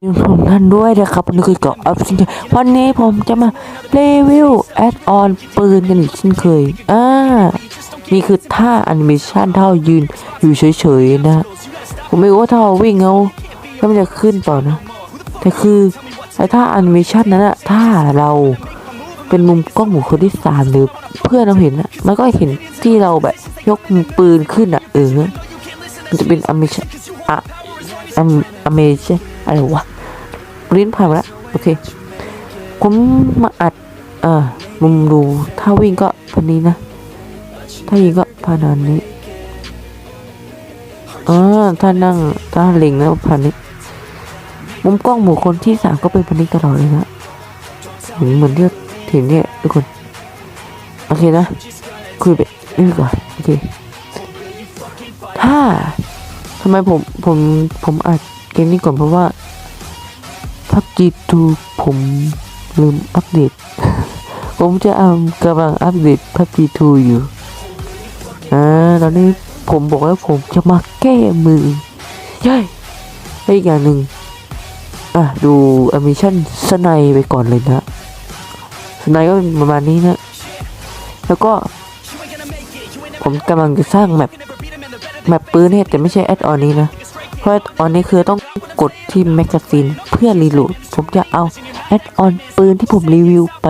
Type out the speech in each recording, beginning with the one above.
ผมท่านด้วยนะครับนี่คือเกาะอัพซิงวันนี้ผมจะมารีวิวแอดออนปืนกันอีกเช่นเคยอ่านี่คือท่าแอนิเมชันเท่ายืนอยู่เฉยๆนะ ผมไม่รู้ว่าถ้าเราวิ่งเอาแล้วมันจะขึ้นเปล่านะ แต่คือไอ้ท่าแอนิเมชันนั้นอะถ้าเราเป็นมุมกล้องบุคคลที่สามหรือเพื่อนเราเห็นอะมันก็เห็นที่เราแบบยกปืนขึ้นอะเออมันจะเป็นแอนิเมชันอะอเมอเมช อะไรวะลิ้นผ่านมาแล้วโอเค ผมมาอัด เอ่อมุมดูถ้าวิ่งก็พันนี้นะ ถ้ายิงก็พันอันนี้เออถ้านั่งถ้าเล็งแล้วพันนี้ มุมกล้องหมู่คนที่สามก็เป็นพันนี้ตลอดเลยนะเหมือนเหมือนเลือกเห็นเนี่ยทุกคนโอเคนะ คุยไปนี่ก่อนโอเคถ้าทำไมผมผมผมอัด มนี้ก่อนเพราะว่าพับจีทูผมลืมอัปเดต ผมจะเอากำลังอัปเดตพับจีทูอยู่อ่าตอนนี้ผมบอกแล้วผมจะมาแก้มือใช่และอีกอย่างหนึ่งอะดูแอนิเมชั่นสไนไปก่อนเลยนะสไนก็เป็นประมาณนี้นะ แล้วก็ ผมกำลังจะสร้างแมปแมปปืนเนี่ยแต่ไม่ใช่แอดออนนี้นะ เพราะแอดออนนี้คือต้อง กดที่แมกกาซีนเพื่อรีโหลด ผมจะเอาแอดออนปืนที่ผมรีวิวไป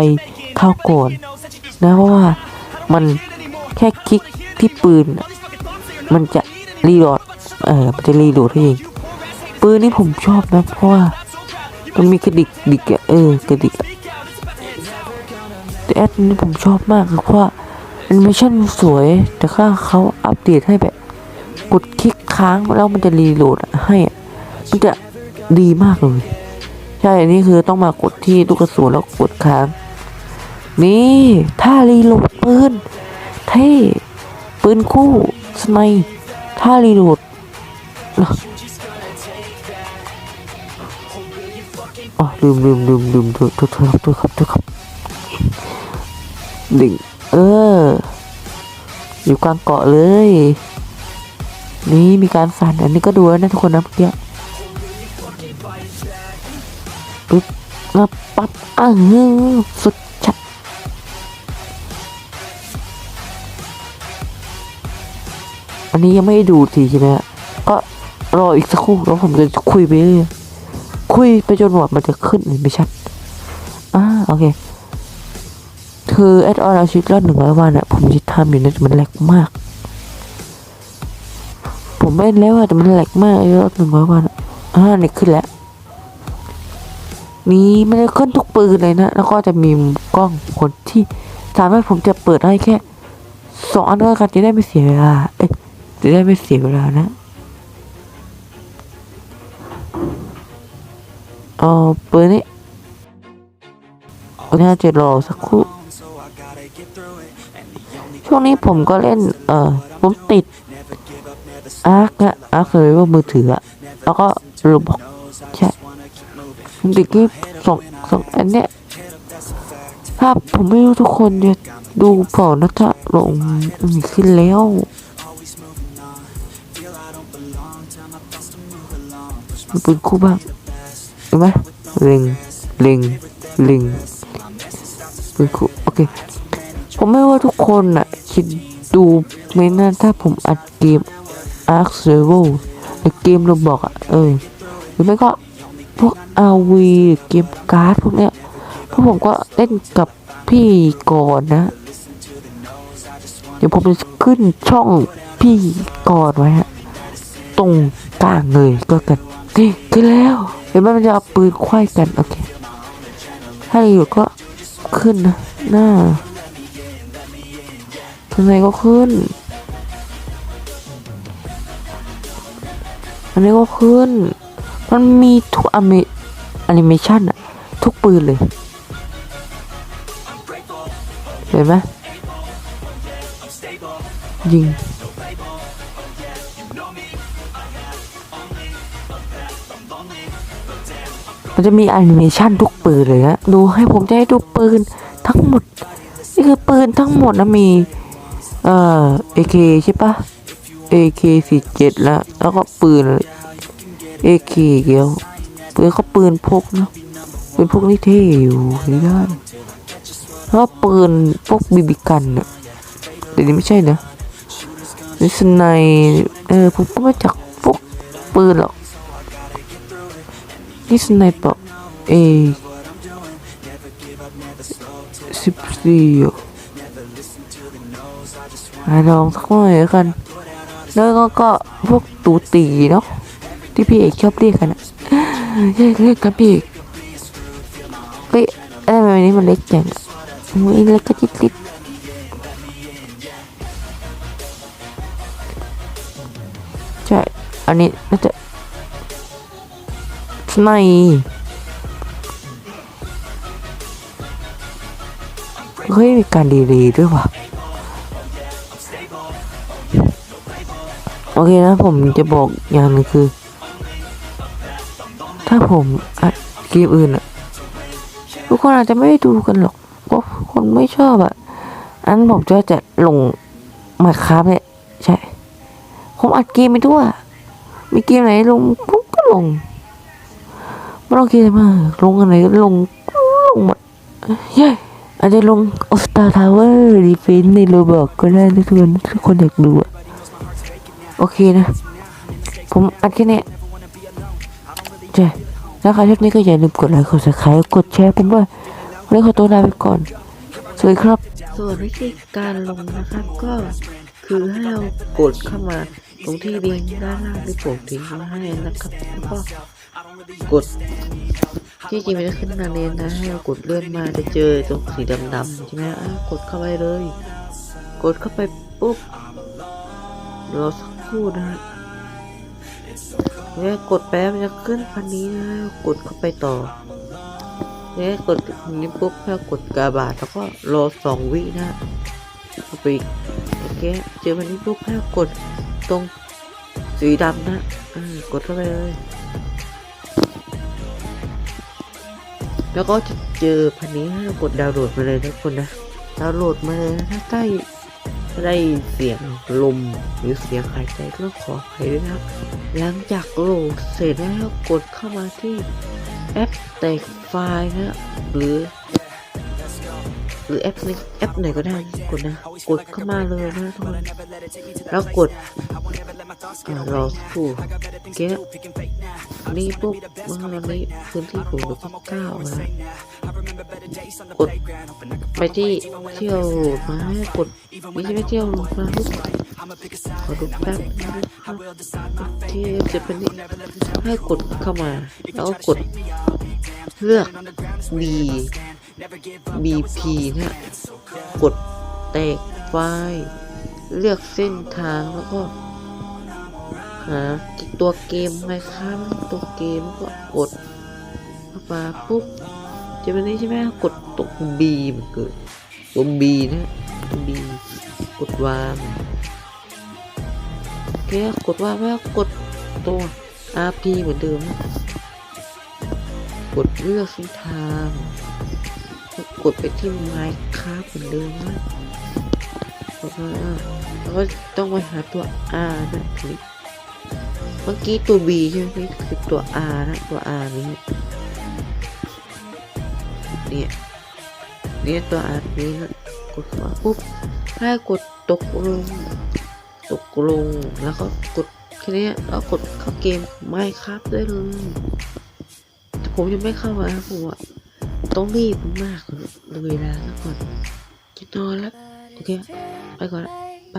เข้าก่อนนะเพราะว่ามันแค่คลิกที่ปืน มันจะรีโหลด เออมันจะรีโหลดให้เอง ปืนนี่ผมชอบนะเพราะว่ามันมีกระดิกดิกเออกระดิกอะแต่แอดนี้ผมชอบมากเพราะว่าแอนิเมชั่นสวยแต่ค่าเขาอัปเดตให้แบบ กดคลิกค้างแล้วมันจะรีโหลดให้อะ มันจะดีมากเลย ใช่อันนี้คือต้องมากดที่ลูกกระสุนแล้วกดค้าง นี่ถ้ารีโหลดปืนเท่ปืนคู่สไนป์ถ้ารีโหลดอ๋อลืมลืมลืมลืมโทษโทษโทษโทษครับโทษครับดิ่งเออ อยู่กลางเกาะเลย นี่มีการสั่นอันนี้ก็ดูแล้วนะทุกคนนะเมื่อกี้ ปึ๊บแล้วปั๊บอ้าวสุดชัดอันนี้ยังไม่ได้ดูทีใช่ไหมฮะก็รออีกสักครู่แล้วผมจะคุยไปเรื่อยคุยไปจนกว่ามันจะขึ้นหรือไม่ชัดอ่าโอเค คือแอดออนเอาชีวิตรอดหนึ่งร้อยวันอะผมจะทำอยู่นะแต่มันแหลกมาก ผมเล่นแล้วอะแต่มันแหลกมากไอ้รอบหนึ่งร้อยวันอะอ่าเนี่ยขึ้นแล้ว นี่มันจะขึ้นทุกปืนเลยนะ แล้วก็จะมีมุมกล้องคนที่สามารถผมจะเปิดให้แค่สองอันก็กันจะได้ไม่เสียเวลา เอ้ยจะได้ไม่เสียเวลานะเอาปืนนี้น่าจะรอสักครู่ ช่วงนี้ผมก็เล่น เออผมติดอาร์คอะอาร์คเลยว่ามือถืออะแล้วก็โรบอก ผมติดที่สองสองอันเนี้ยถ้าผมไม่รู้ทุกคนจะดูเปล่านะถ้าลงมีขึ้นแล้วมันเป็นคู่บ้างเห็นไหมล็งล็งล็งเป็นคู่โอเคผมไม่ว่าทุกคนน่ะคิดดูไหมนะถ้าผมอัดเกม Ark Survival เกมเราบอกอะเออหรือไม่ก็ พวก RV เกมการ์ดพวกเนี้ยพวกผมก็เล่นกับพี่ก่อนนะ เดี๋ยวผมจะขึ้นช่องพี่ก่อนไว้ฮะตรงกลางเลยก็กันนี่ขึ้นแล้วเห็นไหมมันจะเอาปืนควายกันโอเคถ้าอยู่ก็ขึ้นนะหน้าทำไมก็ขึ้นอันนี้ก็ขึ้น มันมีทุกอเมแอนิเมชันอะทุกปืนเลย เห็นไหมยิงมันจะมีแอนิเมชันทุกปืนเลยนะดูให้ผมจะให้ดูปืนทั้งหมด นี่คือปืนทั้งหมดนะมี เอ่อ AK ใช่ปะ AK สี่เจ็ดแล้ว แล้วก็ปืน AK เกียวปืนเขาปืนพกเนาะปืนพกนี่เท่อยู่นี่ได้แล้วก็ปืนพวกบีบีกันเนี่ยแต่นี่ไม่ใช่นะนี่สไนป์เออผมก็ไม่จักพวกปืนหรอกนี่สไนเปอร์เอสิบสี่อะลองสักหน่อยแล้วกันแล้วก็ก็พวกตูตีเนาะ ที่พี่เอกชอบเรียกกันอะใช่เรียกกันพี่เอกเฮ้ยอะไรแบบนี้มันเล็กจังอะมันเล็กก็จิตติดใช่อันนี้น่าจะสไนเฮ้ยมีการดีลีด้วยว่ะโอเคนะผมจะบอกอย่างหนึงคือาผมอัดเกมอื่นอะทุกคนอาจจะไม่ได้ดูกันหรอกเพราะคนไม่ชอบอะอันผมจะจะลงมาครับเนี่ยใช่ ผมอัดเกมไปด้วมีเกมไหนลงปุ๊บก็ลงไม่ต้องคิดอะไรมากลงอะไรก็ลงลงหมดเย้อาจจะลงออสตาทาวเวอร์ดีเฟนในโรบอกก็ได้ทุกคนทุกคนอยากดูอะโอเคนะ ผมอัดแค่นี้ใช่ ถ้าใครชอบนี้ก็อย่าลืมกดไลค์กด subscribe กดแชร์ผมด้วยวันนี้ขอตัวลาไปก่อน สวัสดีครับ ส่วนวิธีการลงนะครับก็คือให้เรากดเข้ามาตรงที่ลิงก์ด้านล่างที่ผมทิ้งไว้ให้นะครับแล้วก็กดที่จริงมันจะขึ้นมาเรียนนะให้เรากดเลื่อนมาจะเจอตรงสีดำๆใช่ไหมอะกดเข้าไปเลย กดเข้าไปปุ๊บรอสักครู่นะฮะ เนี่ยกดแป๊บมันจะขึ้นพันนี้นะกดเข้าไปต่อเนี่ยกดนี้ปุ๊บแค่กดกาบาทแล้วก็รอสองวินะเข้าไปโอเคเจอพันนี้ปุ๊บแค่กดตรงสีดำนะกดเข้าไปเลย แล้วก็จะเจอพันนี้ให้กดดาวน์โหลดมาเลยนะคนนะดาวน์โหลดมาเลยนะถ้าใก ล้ถ้าได้เสียงลมหรือเสียงหายใจก็ขออภัยด้วยนะครับ หลังจากโหลดเสร็จแล้วกดเข้ามาที่แอปแตกไฟล์นะหรือ หรือแอปนี้แอปไหนก็ได้กดนะ กดเข้ามาเลยนะทุกคนแล้วกด รอสักครู่เก๊นี่ปุ๊บเมื่อวันนี้พื้นที่ผมหลือแค่เก้านะกดไปที่เที่ยวมาให้กดไม่ใช่ไม่เที่ยวมาขอดูแป๊บนะครับที่จะเป็นนี่ให้กดเข้ามา แล้วก็กดเลือก B BP นี่ยกดแตกไฟล์เลือกเส้นทางแล้วก็ หาตัวเกมไหมครับตัวเกมก็กดเข้ามาปุ๊บจะเป็นนี้ใช่ไหมกดตัว B มันเกิดตัว B นะตัว B กดวางโอเคกดวางแล้วกดตัว RP เหมือนเดิมกดเลือกเส้นทางกดไปที่ไม้ค้าเหมือนเดิมนะแล้วก็ต้องไปหาตัว R นะทีนี้เมื่อกี้ตัว B ใช่ไหมนี่คือตัว R นะตัว R นี้เนี่ยเนี่ยตัว R นี้นะกดมาปุ๊บให้กดตกลงตกลงแล้วก็กดแค่นี้แล้วกดเข้าเกมไม่ครับได้เลยแต่ผมยังไม่เข้ามาผมอะต้องรีบมากเลยเวลาแล้วก่อนจะนอนแล้วโอเคไปก่อนละไป